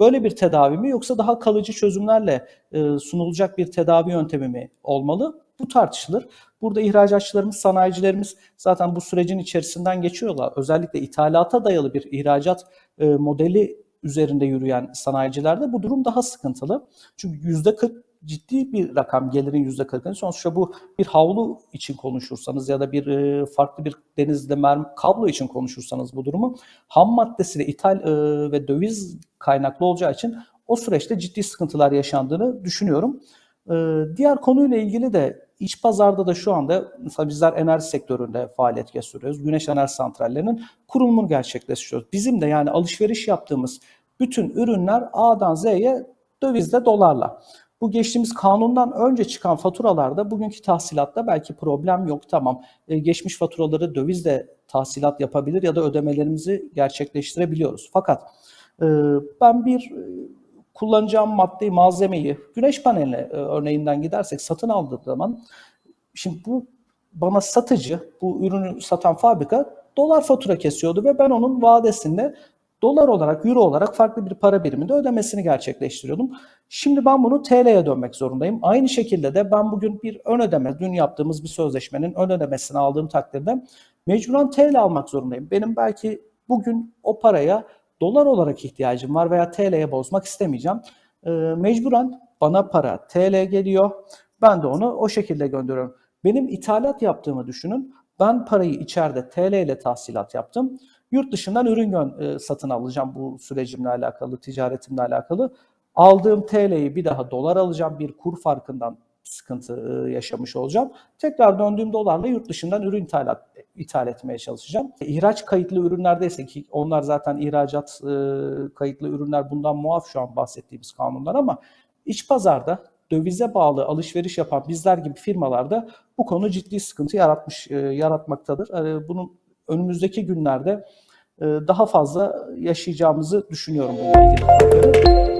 Böyle bir tedavi mi yoksa daha kalıcı çözümlerle e, sunulacak bir tedavi yöntemi mi olmalı? Bu tartışılır. Burada ihracatçılarımız, sanayicilerimiz zaten bu sürecin içerisinden geçiyorlar. Özellikle ithalata dayalı bir ihracat e, modeli üzerinde yürüyen sanayicilerde bu durum daha sıkıntılı. Çünkü yüzde 40 ciddi bir rakam gelirin yüzde 40'ını. Sonuçta bu bir havlu için konuşursanız ya da bir e, farklı bir denizde mermi kablo için konuşursanız bu durumu ham maddesi de ithal e, ve döviz kaynaklı olacağı için o süreçte ciddi sıkıntılar yaşandığını düşünüyorum. E, diğer konuyla ilgili de iç pazarda da şu anda mesela bizler enerji sektöründe faaliyet gösteriyoruz. Güneş enerji santrallerinin kurulumunu gerçekleştiriyoruz. Bizim de yani alışveriş yaptığımız bütün ürünler A'dan Z'ye dövizde dolarla. Bu geçtiğimiz kanundan önce çıkan faturalarda bugünkü tahsilatta belki problem yok tamam. Ee, geçmiş faturaları dövizle tahsilat yapabilir ya da ödemelerimizi gerçekleştirebiliyoruz. Fakat e, ben bir e, kullanacağım maddeyi, malzemeyi güneş paneline e, örneğinden gidersek satın aldığı zaman şimdi bu bana satıcı, bu ürünü satan fabrika dolar fatura kesiyordu ve ben onun vadesinde dolar olarak, euro olarak farklı bir para biriminde ödemesini gerçekleştiriyordum. Şimdi ben bunu TL'ye dönmek zorundayım. Aynı şekilde de ben bugün bir ön ödeme, dün yaptığımız bir sözleşmenin ön ödemesini aldığım takdirde mecburen TL almak zorundayım. Benim belki bugün o paraya dolar olarak ihtiyacım var veya TL'ye bozmak istemeyeceğim. E, mecburen bana para TL geliyor. Ben de onu o şekilde gönderiyorum. Benim ithalat yaptığımı düşünün. Ben parayı içeride TL ile tahsilat yaptım. Yurt dışından ürün gö- e, satın alacağım bu sürecimle alakalı, ticaretimle alakalı. Aldığım TL'yi bir daha dolar alacağım. Bir kur farkından sıkıntı e, yaşamış olacağım. Tekrar döndüğüm dolarla yurt dışından ürün ithalat, ithal etmeye çalışacağım. İhraç kayıtlı ürünlerdeyse ki onlar zaten ihracat e, kayıtlı ürünler bundan muaf şu an bahsettiğimiz kanunlar ama iç pazarda dövize bağlı alışveriş yapan bizler gibi firmalarda bu konu ciddi sıkıntı yaratmış e, yaratmaktadır. E, bunun önümüzdeki günlerde e, daha fazla yaşayacağımızı düşünüyorum bununla ilgili.